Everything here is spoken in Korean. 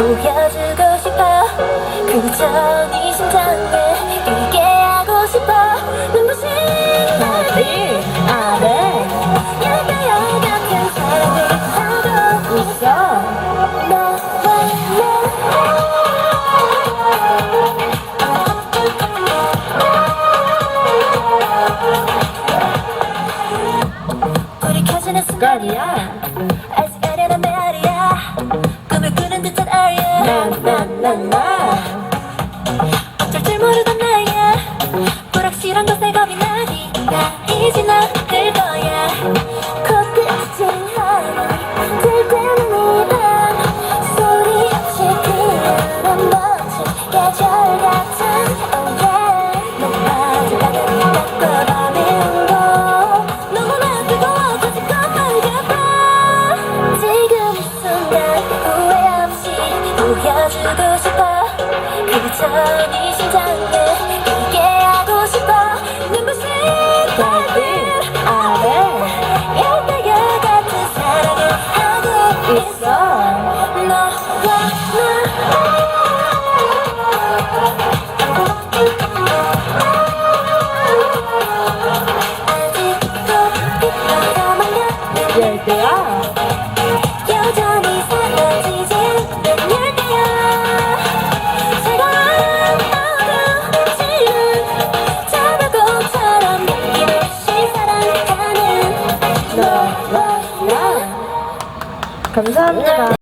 보여주고 싶어. 그저 네 심장에 이게 하고 싶어. 눈부신 어디? 아래 여자여 같은 사랑을 하고 있어. 너와 나 우리 켜지는 순간이야 나나나나 어쩔 줄 모르던 나야 불확실한 것에 겁이 나니 나 보여주고 싶어. 그저 네 심장에 이게 하고 싶어. 눈부신? 달빛 아래 열대야 같은 사랑을 하고 있어. 너와 나 감사합니다